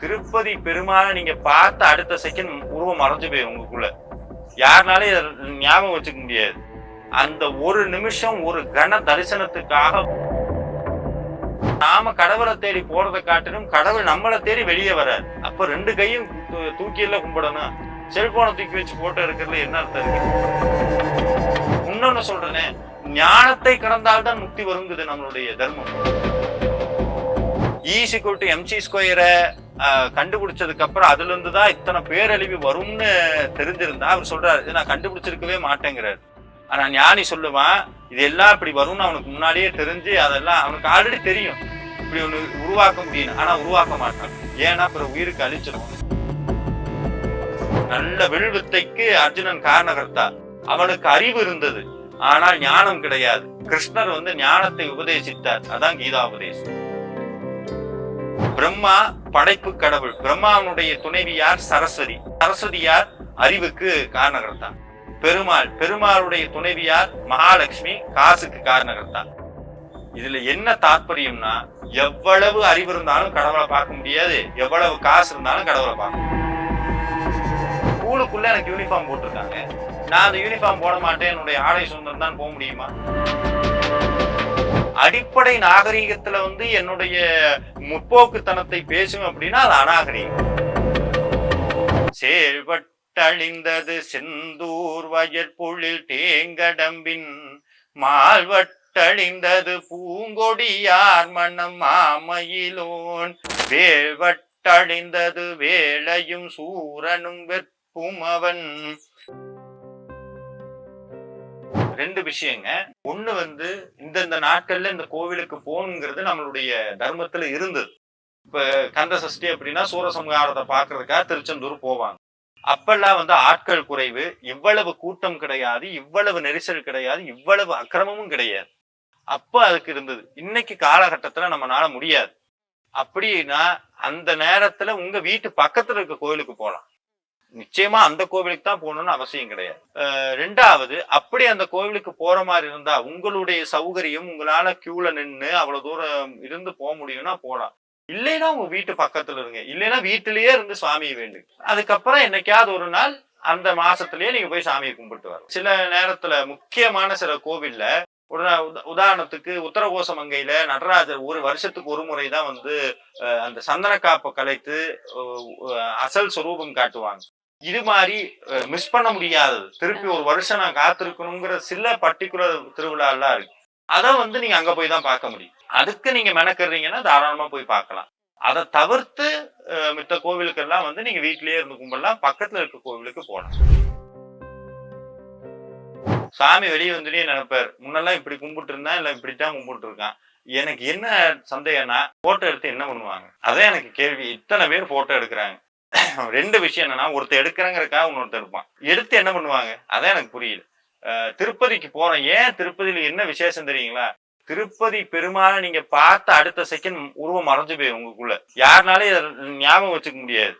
திருப்பதி பெருமாளை நீங்க பார்த்த அடுத்த செகண்ட் உருவம் மறைஞ்சு போயிடும் உங்களுக்குள்ள. யாருனாலும் ஞாபகம் வச்சுக்க முடியாது. அந்த ஒரு நிமிஷம் ஒரு கன தரிசனத்துக்காக நாம கடவுளை தேடி போறதை காட்டிலும் கடவுள் நம்மளை தேடி வெளியே வராது அப்ப ரெண்டு கையும் தூ- தூக்கியில கும்பிடணும். செல்போனை தூக்கி வச்சு போட்டோ இருக்கிறதுல என்ன அர்த்தம் இருக்கு? இன்னொன்னு சொல்றேனே ஞானத்தை கடந்தால்தான் முக்தி வருங்குது நம்மளுடைய தர்மம். ஈசிக்குள் டு எம்சி ஸ்கொயரை கண்டுபிடிச்சதுக்கு அப்புறம் அதுல இருந்து தான் இத்தனை பேரழிவு வரும்னு தெரிஞ்சிருந்தா அவர் சொல்றாரு. நான் கண்டுபிடிச்சிருக்கவே மாட்டேங்கிறாரு. ஆனா ஞானி சொல்லுவான் இது எல்லாம் இப்படி வரும்னு அவனுக்கு முன்னாடியே தெரிஞ்சு அதெல்லாம் அவனுக்கு ஆல்ரெடி தெரியும். இப்படி ஒண்ணு உருவாக்க முடியும் ஆனா உருவாக்க மாட்டான். ஏன்னா அப்புறம் உயிருக்கு அழிச்சிடும் நல்ல வில்வித்தைக்கு அர்ஜுனன் காரணகர்த்தா அவனுக்கு அறிவு இருந்தது. ஆனால் ஞானம் கிடையாது. கிருஷ்ணர் வந்து ஞானத்தை உபதேசித்தார். அதான் கீதா உபதேசம் பிரம்மா படைப்பு கடவுள். பிரம்மாவனுடைய துணைவி யார்? சரஸ்வதி. சரஸ்வதி யார்? அறிவுக்கு காரணகர்த்தா. பெருமாள். பெருமாளுடைய துணைவி யார்? மகாலட்சுமி காசுக்கு காரணகர்த்தா. இதுல என்ன தாற்பயம்னா எவ்வளவு அறிவு இருந்தாலும் கடவுளை பார்க்க முடியாது. எவ்வளவு காசு இருந்தாலும் கடவுளை பார்க்க முடியாது. ஸ்கூலுக்குள்ள எனக்கு யூனிஃபார்ம் போட்டிருக்காங்க. நான் அந்த யூனிஃபார்ம் போட மாட்டேன். என்னுடைய ஆடை சுதந்திரம் தான் போக முடியுமா? அடிப்படை நாகரீகத்துல வந்து என்னுடைய முற்போக்குத்தனத்தை பேசும் அப்படின்னா அது அநாகரீகம். செயல்பட்டழிந்தது செந்தூர் வயற்பொழில் தேங்கடம்பின் மால்வட்டழிந்தது பூங்கொடியார் மன்னம் மாமயிலோன். வேல்வட்டழிந்தது வேளையும் சூரனும் வெற்பும் அவன் ரெண்டு விஷயங்க. ஒண்ணு வந்து இந்தந்த நாட்கள்ல இந்த கோவிலுக்கு போகணுங்கிறது நம்மளுடைய தர்மத்துல இருந்தது. இப்ப கந்த சஷ்டி அப்படின்னா சூரசம்ஹாரத்தை பாக்குறதுக்காக திருச்செந்தூர் போவாங்க. அப்பெல்லாம் வந்து ஆட்கள் குறைவு இவ்வளவு கூட்டம் கிடையாது இவ்வளவு நெரிசல் கிடையாது இவ்வளவு அக்கிரமமும் கிடையாது. அப்ப அதுக்கு இருந்தது. இன்னைக்கு காலகட்டத்துல நம்மனால முடியாது. அப்படின்னா அந்த நேரத்துல உங்க வீட்டு பக்கத்துல இருக்க கோயிலுக்கு போகலாம் நிச்சயமா அந்த கோவிலுக்கு தான் போகணும்னு அவசியம் கிடையாது. ரெண்டாவது அப்படி அந்த கோவிலுக்கு போற மாதிரி இருந்தா உங்களுடைய சௌகரியம் உங்களால கியூல நின்று அவ்வளவு தூரம் இருந்து போக முடியும்னா போலாம். இல்லைன்னா உங்க வீட்டு பக்கத்துல இருங்க. இல்லைன்னா வீட்டிலேயே இருந்து சாமியை வேண்டு. அதுக்கப்புறம் என்னைக்காவது ஒரு நாள் அந்த மாசத்துலயே நீங்க போய் சாமியை கும்பிட்டு வரலாம். சில நேரத்துல முக்கியமான சில கோவில்ல ஒரு உதாரணத்துக்கு உத்தரகோச மங்கையில நடராஜர் ஒரு வருஷத்துக்கு ஒரு முறை தான் வந்து அஹ், அந்த சந்தன காப்பை கலைத்து அசல் சுரூபம் காட்டுவாங்க. இது மாதிரி மிஸ் பண்ண முடியாதது. திருப்பி ஒரு வருஷம் நான் காத்திருக்கணுங்கிற சில பர்டிகுலர் திருவிழாலாம் இருக்கு. அதை வந்து நீங்க அங்க போய் தான் பார்க்க முடியும். அதுக்கு நீங்க மெனக்கறீங்கன்னா தாராளமா போய் பார்க்கலாம். அதை தவிர்த்து அஹ், மித்த கோவிலுக்கெல்லாம் வந்து நீங்க வீட்டிலேயே இருந்து கும்பலாம் பக்கத்துல இருக்க கோவிலுக்கு போகலாம். சாமி வெளியே வந்துட்டே நினைப்பார். முன்னெல்லாம் இப்படி கும்பிட்டு இருந்தா இல்ல இப்படித்தான் கும்பிட்டு இருக்கான். எனக்கு என்ன சந்தேகம்னா போட்டோ எடுத்து என்ன பண்ணுவாங்க? அதான் எனக்கு கேள்வி. இத்தனை பேர் போட்டோ எடுக்கிறாங்க. ரெண்டு விஷயம் என்னன்னா ஒருத்தர் எடுக்கிறங்கிறக்காக இன்னொருத்தர் இருப்பான். எடுத்து என்ன பண்ணுவாங்க? அதான் எனக்கு புரியல திருப்பதிக்கு போறோம். ஏன் திருப்பதியில என்ன விசேஷம் தெரியுங்களா? திருப்பதி பெருமாளை நீங்க பார்த்த அடுத்த செகண்ட் உருவம் மறைஞ்சு போயிடும் உங்களுக்குள்ள. யாருனாலும் ஞாபகம் வச்சுக்க முடியாது.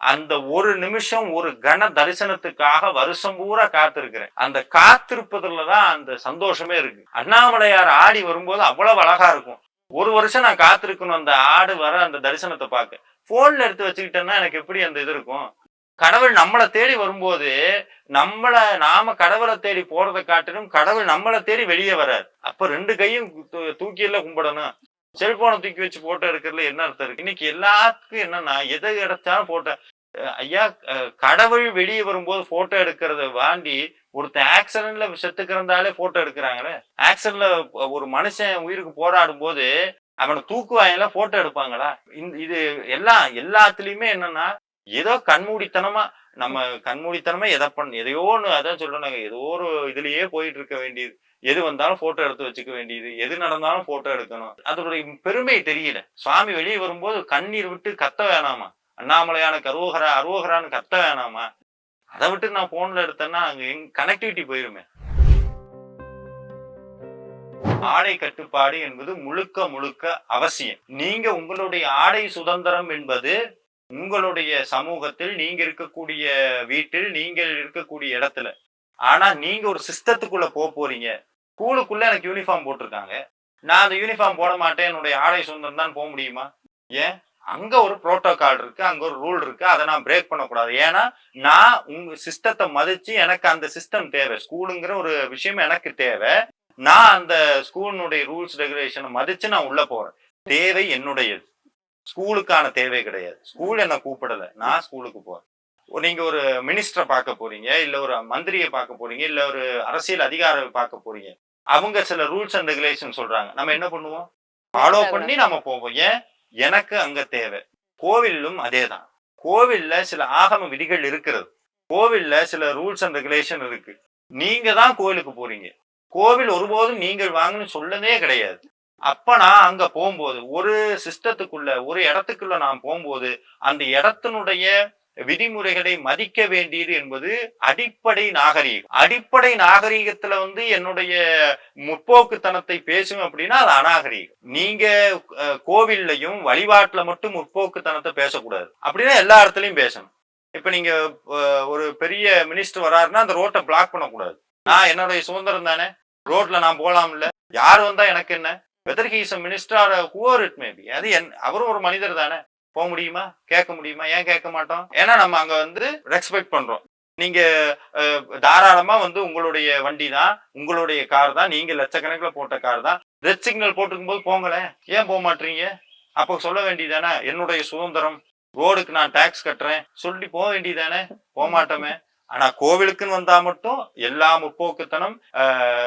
அந்த ஒரு நிமிஷம் ஒரு கன தரிசனத்துக்காக வருஷம் பூரா காத்திருக்கிறேன். அந்த காத்திருப்பதுலதான் அந்த சந்தோஷமே இருக்கு. அண்ணாமலையார் ஆடி வரும்போது அவ்வளவு அழகா இருக்கும். ஒரு வருஷம் நான் காத்திருக்கணும். அந்த ஆடு வர அந்த தரிசனத்தை பார்க்க. போன்ல எடுத்து வச்சுக்கிட்டேன்னா எனக்கு எப்படி அந்த இது இருக்கும்? கடவுள் நம்மளை தேடி வரும்போது நம்மள நாம கடவுளை தேடி போறதை காட்டிலும் கடவுள் நம்மளை தேடி வெளியே வராது அப்ப ரெண்டு கையும் தூக்கி தூக்கியில கும்பிடணும். செல்போனை தூக்கி வச்சு போட்டோ எடுக்கிறதுல என்ன அர்த்தம் இருக்கு? இன்னைக்கு எல்லாத்துக்கும் என்னன்னா எதை எடுத்தாலும் போட்டோ ஐயா கடவுள் வெளியே வரும்போது போட்டோ எடுக்கிறத வாண்டி ஒருத்தன் ஆக்சிடென்ட்ல செத்து போட்டோ எடுக்கிறாங்களே? ஆக்சிடென்ட்ல ஒரு மனுஷன் உயிருக்கு போராடும் போது அவனை தூக்குவாங்கல போட்டோ எடுப்பாங்களா? இந்த இது எல்லாம் எல்லாத்துலயுமே என்னன்னா ஏதோ கண்மூடித்தனமா நம்ம கண்மூடித்தனமா எதை பண்ண எதையோ ஒன்று அதான் சொல்றாங்க ஏதோ ஒரு இதுலயே போயிட்டு இருக்க வேண்டியது. எது வந்தாலும் போட்டோ எடுத்து வச்சுக்க வேண்டியது. எது நடந்தாலும் போட்டோ எடுக்கணும். அதனுடைய பெருமை தெரியல. சுவாமி வெளியே வரும்போது கண்ணீர் விட்டு கத்த வேணாமா? அண்ணாமலையான அரோகரா அரோகரான்னு கத்த வேணாமா அதை விட்டு நான் போன்ல எடுத்தேன்னா அங்க எங் கனெக்டிவிட்டி போயிருமே. ஆடை கட்டுப்பாடு என்பது முழுக்க முழுக்க அவசியம். நீங்க உங்களுடைய ஆடை சுதந்திரம் என்பது உங்களுடைய சமூகத்தில் நீங்க இருக்கக்கூடிய வீட்டில் நீங்கள் இருக்கக்கூடிய இடத்துல. ஆனா நீங்க ஒரு சிஸ்டத்துக்குள்ள போக போறீங்க. ஸ்கூலுக்குள்ள எனக்கு யூனிஃபார்ம் போட்டிருக்காங்க. நான் அந்த யூனிஃபார்ம் போட மாட்டேன். என்னுடைய ஆடை சுதந்திரம் தான் போக முடியுமா? ஏன்? அங்க ஒரு புரோட்டோகால் இருக்கு அங்க ஒரு ரூல் இருக்கு அதை நான் பிரேக் பண்ணக்கூடாது. ஏன்னா நான் உங்க சிஸ்டத்தை மதிச்சு எனக்கு அந்த சிஸ்டம் தேவை. ஸ்கூலுங்கிற ஒரு விஷயம் எனக்கு தேவை. நான் அந்த ஸ்கூலினுடைய ரூல்ஸ் ரெகுலேஷனை மதிச்சு நான் உள்ள போறேன். தேவை என்னுடையது. ஸ்கூலுக்கான தேவை கிடையாது. ஸ்கூல் என்ன கூப்பிடல. நான் ஸ்கூலுக்கு போறேன். நீங்க ஒரு மினிஸ்டரை பார்க்க போறீங்க இல்ல ஒரு மந்திரியை பார்க்க போறீங்க இல்ல ஒரு அரசியல் அதிகாரியை பார்க்க போறீங்க. அவங்க சில ரூல்ஸ் அண்ட் ரெகுலேஷன் சொல்றாங்க. நம்ம என்ன பண்ணுவோம்? ஃபாலோ பண்ணி நம்ம போவோம். ஏன்? எனக்கு அங்க தேவை. கோவிலும் அதேதான். கோவில்ல சில ஆகம விதிகள் இருக்கிறது. கோவில்ல சில ரூல்ஸ் அண்ட் ரெகுலேஷன் இருக்கு. நீங்க தான் கோவிலுக்கு போறீங்க. கோவில் ஒருபோதும் நீங்கள் வாங்கன்னு சொல்லதே கிடையாது. அப்ப நான் அங்க போகும்போது ஒரு சிஸ்டத்துக்குள்ள ஒரு இடத்துக்குள்ள நான் போகும்போது அந்த இடத்தினுடைய விதிமுறைகளை மதிக்க வேண்டியது என்பது அடிப்படை நாகரீகம். அடிப்படை நாகரீகத்துல வந்து என்னுடைய முற்போக்குத்தனத்தை பேசும் அப்படின்னா அது அநாகரீகம். நீங்க கோவில்லையும் வழிபாட்டுல மட்டும் முற்போக்குத்தனத்தை பேசக்கூடாது. அப்படின்னா எல்லா இடத்துலயும் பேசணும். இப்ப நீங்க ஒரு பெரிய மினிஸ்டர் வராருன்னா அந்த ரோட்டை பிளாக் பண்ணக்கூடாது. நான் என்னுடைய சுதந்திரம் தானே? ரோட்ல நான் போலாம்ல? யார் வந்தா எனக்கு என்ன? Whether he's a minister whoever it may be அது என் அவரும் ஒரு மனிதர் தானே? போக முடியுமா? கேட்க முடியுமா? ஏன் கேட்க மாட்டோம்? ஏன்னா நம்ம அங்க வந்து ரெஸ்பெக்ட் பண்றோம். நீங்க தாராளமா வந்து உங்களுடைய வண்டி தான் உங்களுடைய கார் தான் நீங்க லட்சக்கணக்கில் போட்ட கார் தான். ரெட் சிக்னல் போட்டுக்கும் போது போங்களேன் ஏன் போக மாட்டீங்க? அப்போ சொல்ல வேண்டியதானே என்னுடைய சுதந்திரம். ரோடுக்கு நான் டாக்ஸ் கட்டுறேன். சொல்லி போக வேண்டியதானே போக மாட்டோமே. ஆனா கோவிலுக்குன்னு வந்தா மட்டும் எல்லா முற்போக்குத்தனம்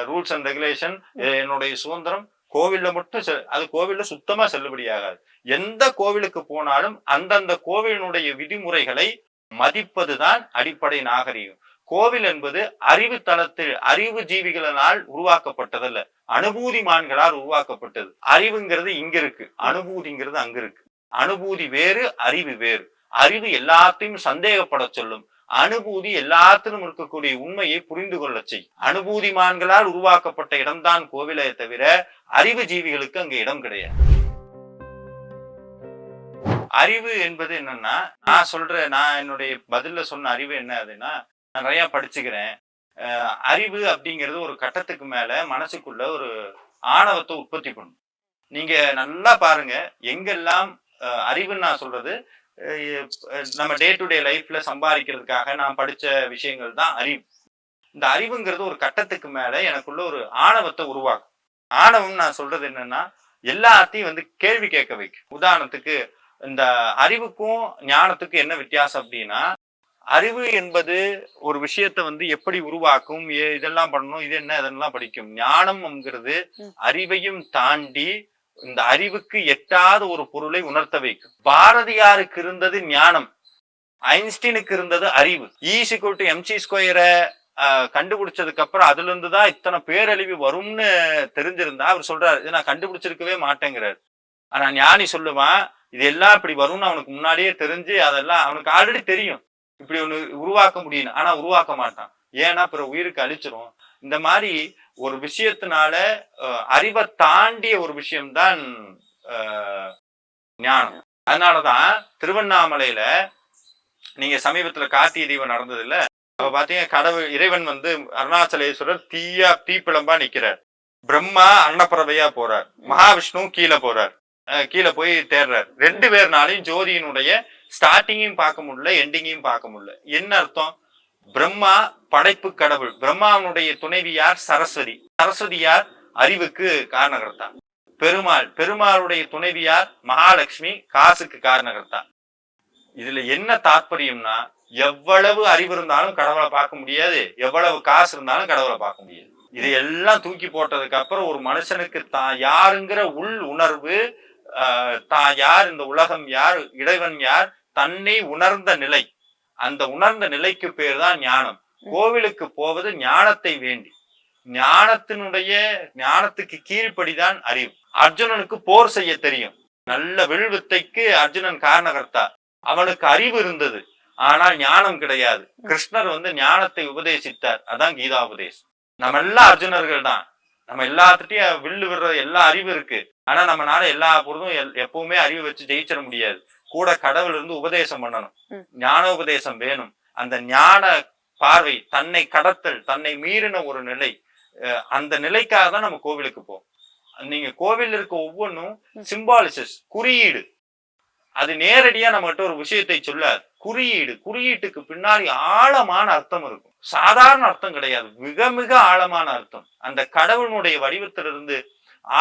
ரூல்ஸ் அண்ட் ரெகுலேஷன் என்னுடைய சுதந்திரம் கோவில்ல மட்டும் செ- அது கோவில்ல சுத்தமா செல்லுபடியாகாது. எந்த கோவிலுக்கு போனாலும் அந்தந்த கோவிலினுடைய விதிமுறைகளை மதிப்பதுதான் அடிப்படை நாகரிகம். கோவில் என்பது அறிவு தளத்தில் அறிவு ஜீவிகளினால் உருவாக்கப்பட்டதல்ல. அனுபூதிமான்களால் உருவாக்கப்பட்டது. அறிவுங்கிறது இங்க இருக்கு அனுபூதிங்கிறது அங்க இருக்கு அனுபூதி வேறு அறிவு வேறு. அறிவு எல்லாத்தையும் சந்தேகப்பட சொல்லும். அனுபூதி எல்லாத்திலும் இருக்கக்கூடிய உண்மையை புரிந்து கொள்ள செய்யும் அனுபூதிமான்களால் உருவாக்கப்பட்ட இடம்தான் கோவிலை தவிர அறிவு ஜீவிகளுக்கு அங்க இடம் கிடையாது. அறிவு என்பது என்னன்னா நான் சொல்ற நான் என்னுடைய பதில்ல சொன்ன அறிவு என்ன அதுன்னா நான் நிறைய படிச்சுக்கிறேன். அறிவு அப்படிங்கிறது ஒரு கட்டத்துக்கு மேல மனசுக்குள்ள ஒரு ஆணவத்தை உற்பத்தி பண்ணும். நீங்க நல்லா பாருங்க எங்கெல்லாம் அஹ், அறிவுன்னு நான் சொல்றது நம்ம டே டு டே லைஃப்ல சம்பாதிக்கிறதுக்காக நான் படிச்ச விஷயங்கள் தான் அறிவு. இந்த அறிவுங்கிறது ஒரு கட்டத்துக்கு மேல எனக்குள்ள ஒரு ஆணவத்தை உருவாக்கும். ஆணவம் நான் சொல்றது என்னன்னா எல்லாத்தையும் வந்து கேள்வி கேட்க வைக்கும். உதாரணத்துக்கு இந்த அறிவுக்கும் ஞானத்துக்கும் என்ன வித்தியாசம் அப்படின்னா அறிவு என்பது ஒரு விஷயத்தை வந்து எப்படி உருவாக்கும் இதெல்லாம் பண்ணணும் இது என்ன இதெல்லாம் படிக்கும். ஞானம்ங்கிறது. அறிவையும் தாண்டி இந்த அறிவுக்கு எட்டாத ஒரு பொருளை உணர்த்த வைக்கும். பாரதியாருக்கு இருந்தது ஞானம். ஐன்ஸ்டீனுக்கு இருந்தது அறிவு. ஈசிக்குள் டு எம்சி ஸ்கொயரை கண்டுபிடிச்சதுக்கு அப்புறம் அதுல இருந்து தான் இத்தனை பேரழிவு வரும்னு தெரிஞ்சிருந்தா அவர் சொல்றாரு இது நான் கண்டுபிடிச்சிருக்கவே மாட்டேங்கிறாரு. ஆனா ஞானி சொல்லுவான் இது எல்லாம் இப்படி வரும்னு அவனுக்கு முன்னாடியே தெரிஞ்சு அதெல்லாம் அவனுக்கு ஆல்ரெடி தெரியும். இப்படி ஒண்ணு உருவாக்க முடியும் ஆனா உருவாக்க மாட்டான். ஏன்னா அப்புறம் உயிருக்கு அழிச்சிரும். இந்த மாதிரி ஒரு விஷயத்தினால அஹ், அறிவை தாண்டிய ஒரு விஷயம்தான் ஞானம். அதனாலதான் திருவண்ணாமலையில நீங்க சமீபத்துல கார்த்திகை தீபம் நடந்தது இல்ல அப்ப பாத்தீங்கன்னா கடவுள் இறைவன் வந்து அருணாச்சலேஸ்வரர் தீயா தீப்பிழம்பா நிக்கிறார். பிரம்மா அன்னப்பறவையா போறார். மகாவிஷ்ணு கீழே போறார். அஹ் கீழே போய் தேர்றார். ரெண்டு பேர்னாலையும் ஜோதியினுடைய ஸ்டார்டிங்கையும் பார்க்க முடியல எண்டிங்கையும் பார்க்க முடியல. என்ன அர்த்தம்? பிரம்மா படைப்பு கடவுள். பிரம்மாவனுடைய துணைவி யார்? சரஸ்வதி. சரஸ்வதி யார்? அறிவுக்கு காரணகர்த்தா. பெருமாள். பெருமாளுடைய துணைவி யார்? மகாலட்சுமி காசுக்கு காரணகர்த்தா. இதுல என்ன தாற்பயம்னா எவ்வளவு அறிவு இருந்தாலும் கடவுளை பார்க்க முடியாது. எவ்வளவு காசு இருந்தாலும் கடவுளை பார்க்க முடியாது. இது எல்லாம் தூக்கி போட்டதுக்கு அப்புறம் ஒரு மனுஷனுக்கு தான் யாருங்கிற உள் உணர்வு ஆஹ், தான் யார்? இந்த உலகம் யார்? இறைவன் யார்? தன்னை உணர்ந்த நிலை. அந்த உணர்ந்த நிலைக்கு பேர் தான் ஞானம். கோவிலுக்கு போவது ஞானத்தை வேண்டி. ஞானத்தினுடைய ஞானத்துக்கு கீழ்ப்படிதான் அறிவு. அர்ஜுனனுக்கு போர் செய்ய தெரியும். நல்ல வில்வித்தைக்கு அர்ஜுனன் காரணகர்த்தா. அவனுக்கு அறிவு இருந்தது. ஆனால் ஞானம் கிடையாது. கிருஷ்ணர் வந்து ஞானத்தை உபதேசித்தார். அதான் கீதா உபதேசம் நம்ம எல்லாம் அர்ஜுனர்கள் தான். நம்ம எல்லாத்துட்டையும் வில்லு விடுற எல்லா அறிவு இருக்கு. ஆனா நம்மனால எல்லா பொருளும் எப்பவுமே அறிவு வச்சு ஜெயிச்சிட முடியாது. கூட கடவுள் இருந்து உபதேசம் பண்ணணும். ஞான உபதேசம் வேணும். அந்த ஞான பார்வை தன்னை கடத்தல் தன்னை மீறின ஒரு நிலை அந்த நிலைக்காக தான் நம்ம கோவிலுக்கு போவோம். நீங்க கோவில் இருக்க ஒவ்வொன்றும். சிம்பாலிசஸ் குறியீடு. அது நேரடியா நம்மகிட்ட ஒரு விஷயத்தை சொல்லாது. குறியீடு குறியீட்டுக்கு பின்னாடி ஆழமான அர்த்தம் இருக்கும். சாதாரண அர்த்தம் கிடையாது. மிக மிக ஆழமான அர்த்தம். அந்த கடவுளுடைய வடிவத்திலிருந்து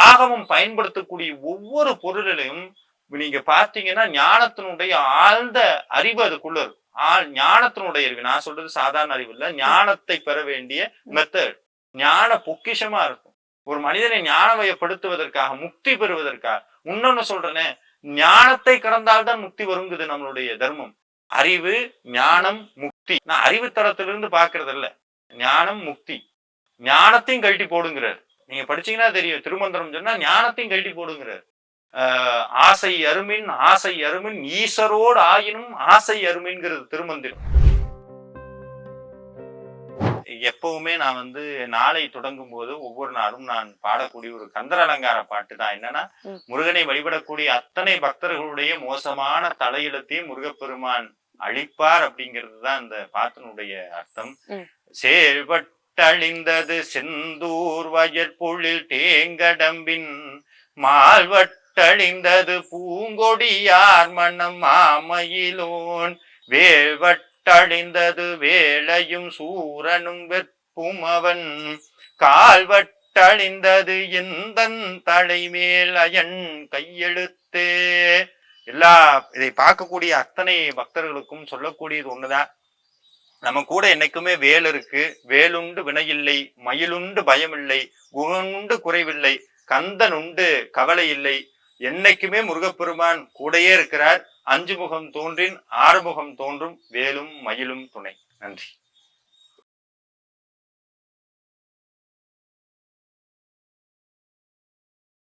ஆகமம் பயன்படுத்தக்கூடிய ஒவ்வொரு பொருளிலையும் நீங்க பார்த்தீங்கன்னா ஞானத்தினுடைய ஆழ்ந்த அறிவு அதுக்குள்ள இருக்கும். ஆள் ஞானத்தினுடைய அறிவு. நான் சொல்றது சாதாரண அறிவு இல்ல. ஞானத்தை பெற வேண்டிய மெத்தட் ஞான பொக்கிஷமா இருக்கும். ஒரு மனிதனை ஞானமயப்படுத்துவதற்காக முக்தி பெறுவதற்காக. இன்னொன்னு சொல்றேனே ஞானத்தை கடந்தால்தான் முக்தி வருங்குது நம்மளுடைய தர்மம். அறிவு ஞானம் முக்தி. நான் அறிவு தரத்திலிருந்து பாக்குறது இல்ல ஞானம் முக்தி. ஞானத்தையும் கழட்டி போடுங்கிறார். நீங்க படிச்சீங்கன்னா தெரியும். திருமந்திரம் சொன்னா ஞானத்தையும் கழட்டி போடுங்கிறார். ஆசை அருமின் ஆசை அருமின் ஈசரோடு ஆயினும் ஆசை அருமின்கிறது திருமந்திரம் எப்பவுமே நான் வந்து நாளை தொடங்கும் போது ஒவ்வொரு நாளும் நான் பாடக்கூடிய ஒரு கந்தர் அலங்கார பாட்டு தான் என்னன்னா. முருகனை வழிபடக்கூடிய அத்தனை பக்தர்களுடைய மோசமான தலையிடத்தையும் முருகப்பெருமான் அழிப்பார் அப்படிங்கிறது தான் இந்த பாட்டினுடைய அர்த்தம் ம். சேர்வட்டழிந்தது செந்தூர் வயற்பொழில் தேங்கடம்பின் மால்வட்டழிந்தது பூங்கொடியார் மன்னம் மாமையிலோன். வேல்வட்டழிந்தது வேளையும் சூரனும் வெற்பும் அவன். கால்வட்டழிந்தது எந்தன் தலைமேல் அயன் கையெழுத்தே. எல்லா இதை பார்க்கக்கூடிய அத்தனை பக்தர்களுக்கும் சொல்லக்கூடியது ஒண்ணுதான். நம்ம கூட என்னைக்குமே வேல் இருக்கு. வேலுண்டு வினையில்லை மயிலுண்டு பயமில்லை குகனுண்டு குறைவில்லை கந்தன் உண்டு கவலை இல்லை என்னைக்குமே முருகப்பெருமான் கூடயே இருக்கிறார். அஞ்சு முகம் தோன்றின் ஆறுமுகம் தோன்றும் வேலும் மயிலும் துணை. நன்றி.